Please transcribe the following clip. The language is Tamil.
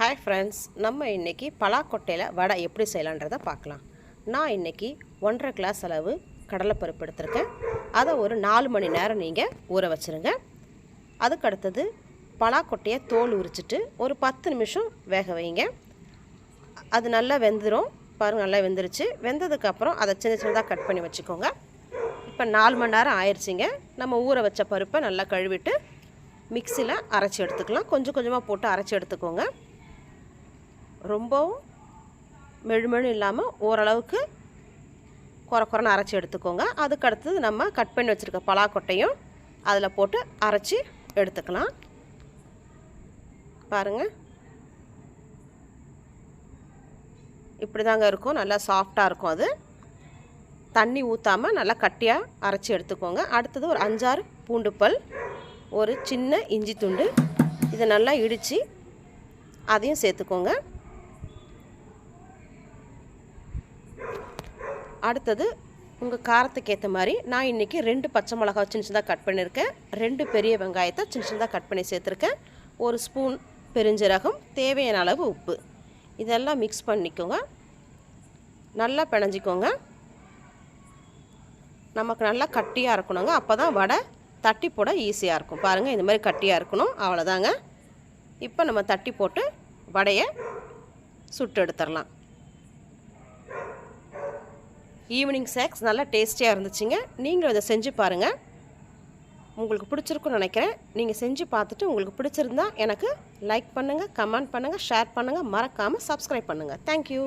ஹாய் ஃப்ரெண்ட்ஸ் நம்ம இன்றைக்கி பலாக்கொட்டையில் வடை எப்படி செய்யலான்றதை பார்க்கலாம். நான் இன்றைக்கி ஒன்றரை கிளாஸ் அளவு கடலைப்பருப்பு எடுத்திருக்கேன். அதை ஒரு நாலு மணி நேரம் நீங்கள் ஊற வச்சுருங்க. அதுக்கு அடுத்தது பலாக்கொட்டையை தோல் உரிச்சிட்டு ஒரு பத்து நிமிஷம் வேக வைங்க. அது நல்லா வெந்துடும் பாருங்கள் நல்லா வெந்துருச்சு. வெந்ததுக்கப்புறம் அதை சின்ன சின்னதாக கட் பண்ணி வச்சுக்கோங்க. இப்போ நாலு மணி நேரம் ஆயிடுச்சிங்க நம்ம ஊற வச்ச பருப்பை நல்லா கழுவிட்டு மிக்சியில் அரைச்சி எடுத்துக்கலாம். கொஞ்சம் கொஞ்சமாக போட்டு அரைச்சி எடுத்துக்கோங்க. ரொம்பவும் மெழுமெழு இல்லாமல் ஓரளவுக்கு குறை குறைன்னு அரைச்சி எடுத்துக்கோங்க. அதுக்கு அடுத்தது நம்ம கட் பண்ணி வச்சுருக்க பலாக்கொட்டையும் அதில் போட்டு அரைச்சி எடுத்துக்கலாம். பாருங்கள் இப்படி தாங்க இருக்கும். நல்லா சாஃப்டாக இருக்கும் அது. தண்ணி ஊற்றாமல் நல்லா கட்டியாக அரைச்சி எடுத்துக்கோங்க. அடுத்தது ஒரு அஞ்சாறு பூண்டு பல் ஒரு சின்ன இஞ்சி துண்டு இதை நல்லா இடித்து அதையும் சேர்த்துக்கோங்க. அடுத்தது உங்கள் காரத்துக்கு ஏற்ற மாதிரி நான் இன்றைக்கி ரெண்டு பச்சை மிளகா சின்ன சின்னதாக கட் பண்ணியிருக்கேன். ரெண்டு பெரிய வெங்காயத்தை சின்ன சின்னதாக கட் பண்ணி சேர்த்துருக்கேன். ஒரு ஸ்பூன் பெருஞ்சீரகம் தேவையான அளவு உப்பு. இதெல்லாம் மிக்ஸ் பண்ணிக்கோங்க. நல்லா பிணைஞ்சிக்கோங்க. நமக்கு நல்லா கட்டியாக இருக்கணுங்க. அப்போ தான் வடை தட்டி போட ஈஸியாக இருக்கும். பாருங்கள் இந்த மாதிரி கட்டியாக இருக்கணும். அவ்வளோதாங்க இப்போ நம்ம தட்டி போட்டு வடையை சுட்டு எடுத்துடலாம். ஈவினிங் ஸ்நாக்ஸ் நல்லா டேஸ்டியாக இருந்துச்சுங்க. நீங்களும் இதை செஞ்சு பாருங்கள் உங்களுக்கு பிடிச்சிருக்குன்னு நினைக்கிறேன். நீங்கள் செஞ்சு பார்த்துட்டு உங்களுக்கு பிடிச்சிருந்தா எனக்கு லைக் பண்ணுங்கள் கமெண்ட் பண்ணுங்கள் ஷேர் பண்ணுங்கள் மறக்காமல் சப்ஸ்கிரைப் பண்ணுங்கள் தேங்க்யூ